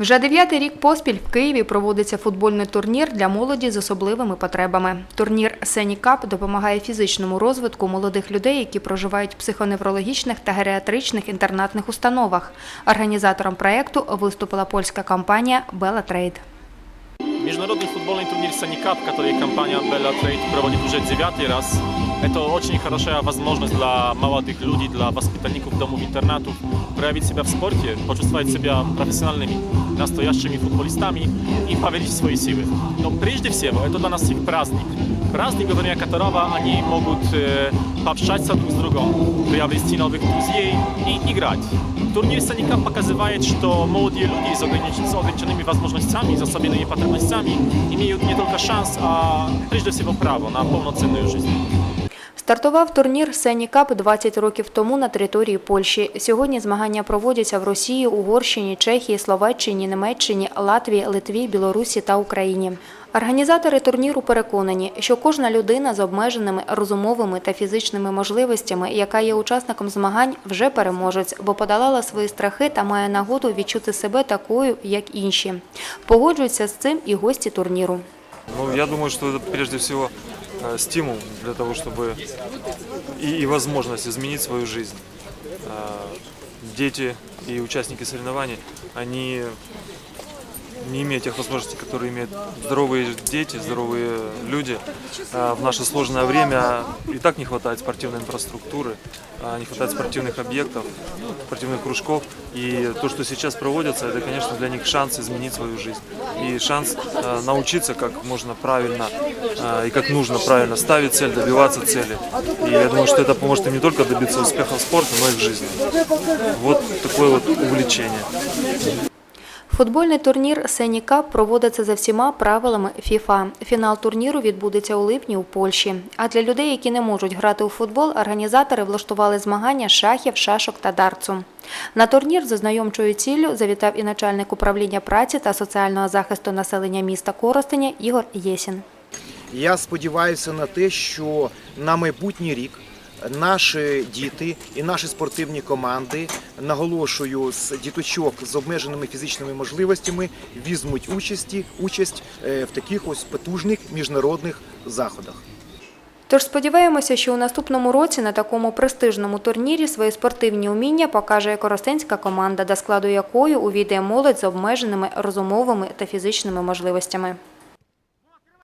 Вже дев'ятий рік поспіль в Києві проводиться футбольний турнір для молоді з особливими потребами. Турнір Сені Кап допомагає фізичному розвитку молодих людей, які проживають в психоневрологічних та геріатричних інтернатних установах. Організатором проєкту виступила польська компанія Бела Трейд. Международный футбольный турнир Sunny Cup, который компания Bella Trade проводит уже девятый раз. Это очень хорошая возможность для молодых людей, для воспитанников домов-интернатов проявить себя в спорте, почувствовать себя профессиональными, настоящими футболистами и поверить в свои силы. Но прежде всего, это для нас их праздник. Праздник, во время которого они могут э, пообщаться друг с другом, приобрести новых друзей и играть. Турнир Саника показывает, что молодые люди с огранич- с ограниченными возможностями, с особенными потребностями имеют не только шанс, а прежде всего право на полноценную жизнь. Стартував турнір Сені Кап 20 років тому на території Польщі. Сьогодні змагання проводяться в Росії, Угорщині, Чехії, Словаччині, Німеччині, Латвії, Литві, Білорусі та Україні. Організатори турніру переконані, що кожна людина з обмеженими розумовими та фізичними можливостями, яка є учасником змагань, вже переможець, бо подолала свої страхи та має нагоду відчути себе такою, як інші. Погоджуються з цим і гості турніру. Ну, я думаю, что это прежде всего стимул для того, чтобы и, и возможность изменить свою жизнь. Э, Дети и участники соревнований, они не имеют тех возможностей, которые имеют здоровые дети, здоровые люди. Э, В наше сложное время и так не хватает спортивной инфраструктуры, э, не хватает спортивных объектов, спортивных кружков. И то, что сейчас проводится, это, конечно, для них шанс изменить свою жизнь. И шанс э, научиться, как можно правильно и как нужно правильно ставить цель, добиваться цели. И я думаю, что это поможет им не только добиться успеха в спорте, но и в жизни. Вот такое вот увлечение. Футбольний турнір Сені Кап проводиться за всіма правилами ФІФА. Фінал турніру відбудеться у липні у Польщі. А для людей, які не можуть грати у футбол, організатори влаштували змагання шахів, шашок та дартсу. На турнір за знайомчою ціллю завітав і начальник управління праці та соціального захисту населення міста Коростеня Ігор Єсін. Я сподіваюся на те, що на майбутній рік наші діти і наші спортивні команди, наголошую, з діточок з обмеженими фізичними можливостями візьмуть участі, участь е, в таких ось потужних міжнародних заходах. Тож сподіваємося, що у наступному році на такому престижному турнірі свої спортивні уміння покаже коростенська команда, до складу якої увійде молодь з обмеженими розумовими та фізичними можливостями.